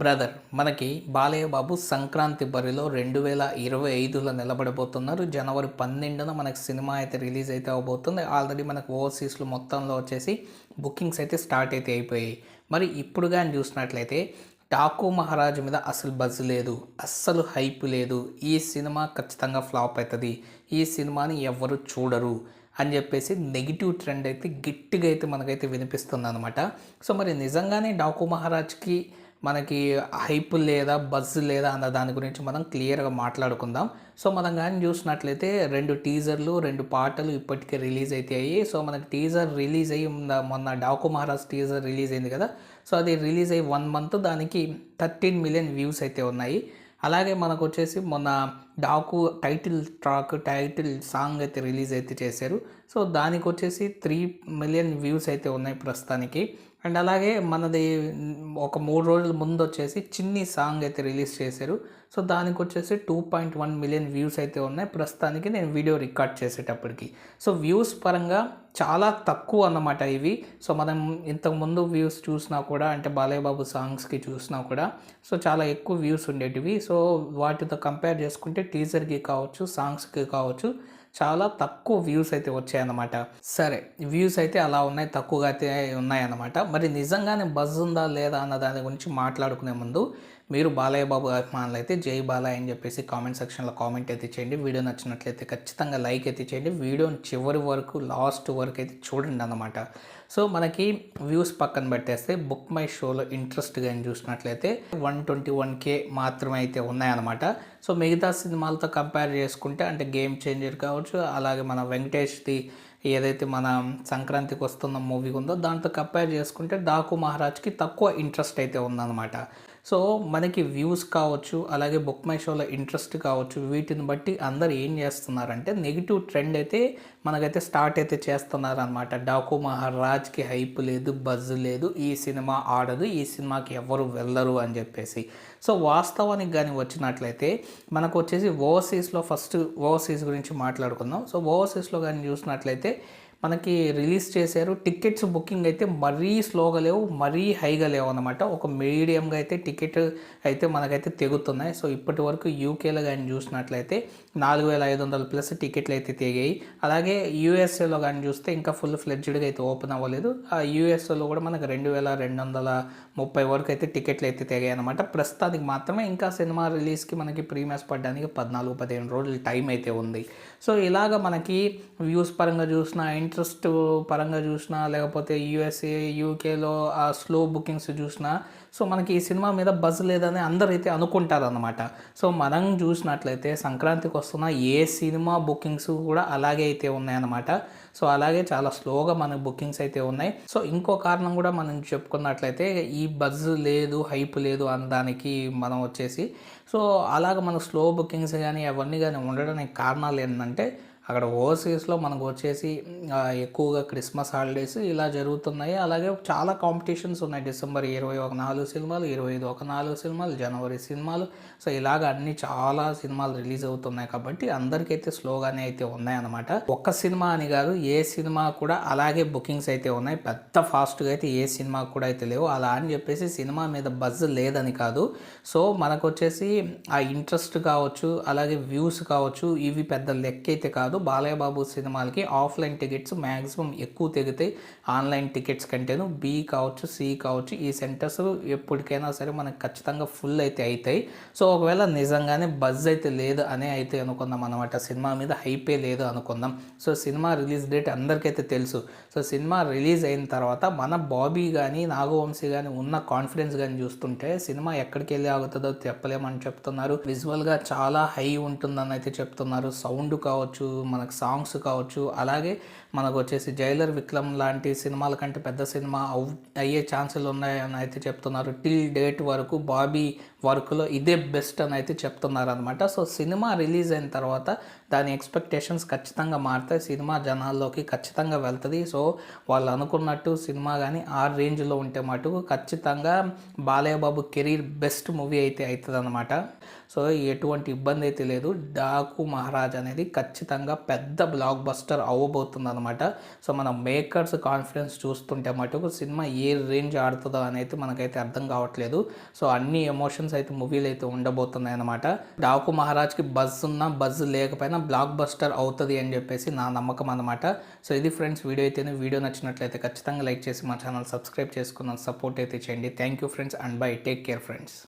Brother మనకి బాలయ్య బాబు సంక్రాంతి బరిలో రెండు వేల ఇరవై ఐదులో నిలబడబోతున్నారు. జనవరి పన్నెండున మనకి సినిమా అయితే రిలీజ్ అయితే అవబోతుంది. ఆల్రెడీ మనకు ఓవర్సీస్లో మొత్తంలో వచ్చేసి బుకింగ్స్ అయితే స్టార్ట్ అయితే అయిపోయాయి. మరి ఇప్పుడు కానీ చూసినట్లయితే టాకు మహారాజ్ మీద అసలు బజ్ లేదు అస్సలు హైప్ లేదు. ఈ సినిమా ఖచ్చితంగా ఫ్లాప్ అవుతుంది. ఈ సినిమాని ఎవ్వరు చూడరు అని చెప్పేసి నెగిటివ్ ట్రెండ్ అయితే గట్టిగా అయితే మనకైతే వినిపిస్తుంది అనమాట సో మరి నిజంగానే డాకు మహారాజ్కి మనకి హైప్ లేదా బజ్ లేదా అన్న దాని గురించి మనం క్లియర్గా మాట్లాడుకుందాం. సో మనం కానీ చూసినట్లయితే రెండు టీజర్లు రెండు పాటలు ఇప్పటికే రిలీజ్ అవుతాయి సో మనకి టీజర్ రిలీజ్ అయ్యి మొన్న- మొన్న డాకు మహారాజ్ టీజర్ రిలీజ్ అయింది కదా? సో అది రిలీజ్ అయ్యి వన్ మంత్ దానికి థర్టీన్ మిలియన్ వ్యూస్ అయితే ఉన్నాయి. అలాగే మనకు వచ్చేసి మొన్న Daaku title track title song అయితే రిలీజ్ అయితే చేశారు. సో దానికి వచ్చేసి త్రీ మిలియన్ వ్యూస్ అయితే ఉన్నాయి ప్రస్తుతానికి. అండ్ అలాగే మనది ఒక మూడు రోజుల ముందు వచ్చేసి చిన్ని సాంగ్ అయితే రిలీజ్ చేశారు. సో దానికి వచ్చేసి two point one million views అయితే ఉన్నాయి. ప్రస్తుతానికి నేను వీడియో రికార్డ్ చేసేటప్పటికి. సో వ్యూస్ పరంగా చాలా తక్కువ అన్నమాట ఇవి. సో మనం ఇంతకుముందు వ్యూస్ చూసినా కూడా అంటే బాలయ్యబాబు సాంగ్స్కి చూసినా కూడా సో చాలా ఎక్కువ వ్యూస్ ఉండేటివి. సో వాటితో కంపేర్ చేసుకుంటే టీజర్కి కావచ్చు సాంగ్స్కి కావచ్చు చాలా తక్కువ వ్యూస్ అయితే వచ్చాయన్నమాట. సరే వ్యూస్ అయితే అలా ఉన్నాయి తక్కువగా అయితే ఉన్నాయన్నమాట. మరి నిజంగానే బజ్ ఉందా లేదా అన్న దాని గురించి మాట్లాడుకునే ముందు మీరు బాలయ్య బాబు అభిమానులు అయితే జై బాలయ్య అని చెప్పేసి కామెంట్ సెక్షన్లో కామెంట్ అయితే చేయండి. వీడియో నచ్చినట్లయితే ఖచ్చితంగా లైక్ అయితే చేయండి. వీడియోని చివరి వరకు లాస్ట్ వరకు అయితే చూడండి అన్నమాట. సో మనకి వ్యూస్ పక్కన పెట్టేస్తే బుక్ మై షోలో ఇంట్రెస్ట్గా అని చూసినట్లయితే వన్ ట్వంటీ వన్ కే మాత్రమే అయితే ఉన్నాయన్నమాట. సో మిగతా సినిమాలతో కంపేర్ చేసుకుంటే అంటే గేమ్ చేంజర్ కావచ్చు అలాగే మన వెంకటేష్ది ఏదైతే మన సంక్రాంతికి వస్తున్న మూవీ ఉందో దాంతో కంపేర్ చేసుకుంటే డాకు మహారాజ్కి తక్కువ ఇంట్రెస్ట్ అయితే ఉందన్నమాట. సో మనకి వ్యూస్ కావచ్చు అలాగే బుక్ మై షోలో ఇంట్రెస్ట్ కావచ్చు వీటిని బట్టి అందరు ఏం చేస్తున్నారంటే నెగిటివ్ ట్రెండ్ అయితే మనకైతే స్టార్ట్ అయితే చేస్తున్నారు అనమాట డాకు మహారాజ్కి హైప్ లేదు బజ్ లేదు ఈ సినిమా ఆడదు ఈ సినిమాకి ఎవరు వెళ్ళరు అని చెప్పేసి. సో వాస్తవానికి కానీ వచ్చినట్లయితే మనకు వచ్చేసి ఓవర్సీస్లో ఫస్ట్ ఓవర్సీస్ గురించి మాట్లాడుకుందాం. సో ఓవర్సీస్లో కానీ చూసినట్లయితే మనకి రిలీజ్ చేశారు. టికెట్స్ బుకింగ్ అయితే మరీ స్లోగా లేవు మరీ హైగా లేవు అనమాట ఒక మీడియంగా అయితే టికెట్ అయితే మనకైతే తెగుతున్నాయి. సో ఇప్పటి వరకు యూకేలో కానీ చూసినట్లయితే నాలుగు వేల ఐదు వందల ప్లస్ టికెట్లు అయితే తెగాయి. అలాగే యూఎస్ఏలో కానీ చూస్తే ఇంకా ఫుల్ ఫ్లెడ్జ్డ్గా అయితే ఓపెన్ అవ్వలేదు. ఆ యూఎస్ఏలో కూడా మనకు రెండు వేల రెండు వందల ముప్పై వరకు అయితే టికెట్లు అయితే తెగాయి అనమాట ప్రస్తుతానికి మాత్రమే ఇంకా సినిమా రిలీజ్కి మనకి ప్రీమియర్స్ పడడానికి పద్నాలుగు పదిహేను రోజులు టైం అయితే ఉంది. సో ఇలాగ మనకి వ్యూస్ పరంగా చూసినా ఇంట్రెస్ట్ పరంగా చూసినా లేకపోతే యూఎస్ఏ యూకేలో ఆ స్లో బుకింగ్స్ చూసినా సో మనకి ఈ సినిమా మీద బజ్ లేదని అందరూ అయితే అనుకుంటారు అనమాట సో మనం చూసినట్లయితే సంక్రాంతికి వస్తున్న ఏ సినిమా బుకింగ్స్ కూడా అలాగే అయితే ఉన్నాయన్నమాట. సో అలాగే చాలా స్లోగా మనకు బుకింగ్స్ అయితే ఉన్నాయి. సో ఇంకో కారణం కూడా మనం చెప్పుకున్నట్లయితే ఈ బజ్ లేదు హైప్ లేదు అనడానికి మనం వచ్చేసి సో అలాగ మనకు స్లో బుకింగ్స్ కానీ అవన్నీ కానీ ఉండడానికి కారణాలు ఏంటంటే అక్కడ ఓవర్సీస్లో మనకు వచ్చేసి ఎక్కువగా క్రిస్మస్ హాలిడేస్ ఇలా జరుగుతున్నాయి. అలాగే చాలా కాంపిటీషన్స్ ఉన్నాయి. డిసెంబర్ ఇరవై ఒక నాలుగు సినిమాలు ఇరవై ఐదు ఒక నాలుగు సినిమాలు జనవరి సినిమాలు. సో ఇలాగ అన్ని చాలా సినిమాలు రిలీజ్ అవుతున్నాయి కాబట్టి అందరికైతే స్లోగానే అయితే ఉన్నాయన్నమాట. ఒక్క సినిమా అని కాదు ఏ సినిమా కూడా అలాగే బుకింగ్స్ అయితే ఉన్నాయి. పెద్ద ఫాస్ట్గా అయితే ఏ సినిమా కూడా అయితే లేవు. అలా అని చెప్పేసి సినిమా మీద బజ్ లేదని కాదు. సో మనకు వచ్చేసి ఆ ఇంట్రెస్ట్ కావచ్చు అలాగే వ్యూస్ కావచ్చు ఇవి పెద్ద లెక్క అయితే కాదు. బాలయ్యబాబు సినిమాలకి ఆఫ్లైన్ టికెట్స్ మ్యాక్సిమం ఎక్కువ తెగుతాయి ఆన్లైన్ టికెట్స్ కంటేను బి కావచ్చు సి కావచ్చు ఈ సెంటర్స్ ఎప్పటికైనా సరే మనకు ఖచ్చితంగా ఫుల్ అయితే అవుతాయి సో ఒకవేళ నిజంగానే బజ్ అయితే లేదు అనే అయితే అనుకుందాం అనమాట సినిమా మీద హైపే లేదు అనుకుందాం. సో సినిమా రిలీజ్ డేట్ అందరికైతే తెలుసు. సో సినిమా రిలీజ్ అయిన తర్వాత మన బాబీ కానీ నాగవంశీ కానీ ఉన్న కాన్ఫిడెన్స్ కానీ చూస్తుంటే సినిమా ఎక్కడికి వెళ్ళి ఆగుతుందో చెప్పలేమని చెప్తున్నారు. విజువల్గా చాలా హై ఉంటుందని అయితే చెప్తున్నారు. సౌండ్ కావచ్చు మనకు సాంగ్స్ కావచ్చు అలాగే మనకు వచ్చేసి జైలర్ విక్రమ్ లాంటి సినిమాల కంటే పెద్ద సినిమా అవు అయ్యే ఛాన్సులు ఉన్నాయని అయితే చెప్తున్నారు. టిల్ డేట్ వరకు బాబీ వర్క్లో ఇదే బెస్ట్ అని అయితే చెప్తున్నారు అనమాట సో సినిమా రిలీజ్ అయిన తర్వాత దాని ఎక్స్పెక్టేషన్స్ ఖచ్చితంగా మారుతాయి. సినిమా జనాల్లోకి ఖచ్చితంగా వెళ్తుంది. సో వాళ్ళు అనుకున్నట్టు సినిమా కానీ ఆ రేంజ్లో ఉంటే మటుకు ఖచ్చితంగా బాలయ్యబాబు కెరీర్ బెస్ట్ మూవీ అయితే అవుతుంది అనమాట సో ఎటువంటి ఇబ్బంది అయితే లేదు. డాకు మహారాజ్ అనేది ఖచ్చితంగా ఖచ్చితంగా పెద్ద బ్లాక్ బస్టర్ అవ్వబోతుంది అనమాట సో మన మేకర్స్ కాన్ఫిడెన్స్ చూస్తుంటే మటుకు సినిమా ఏ రేంజ్ ఆడుతుందో అనేది మనకైతే అర్థం కావట్లేదు. సో అన్ని ఎమోషన్స్ అయితే మూవీలు అయితే ఉండబోతున్నాయి అనమాట డాకు మహారాజ్కి బజ్ ఉన్నా బజ్ లేకపోయినా బ్లాక్ బస్టర్ అవుతుంది అని చెప్పేసి నా నమ్మకం అనమాట సో ఇది ఫ్రెండ్స్ వీడియో అయితేనే వీడియో నచ్చినట్లయితే ఖచ్చితంగా లైక్ చేసి మా ఛానల్ సబ్స్క్రైబ్ చేసుకున్న సపోర్ట్ అయితే చేయండి. Thank you friends and bye take care friends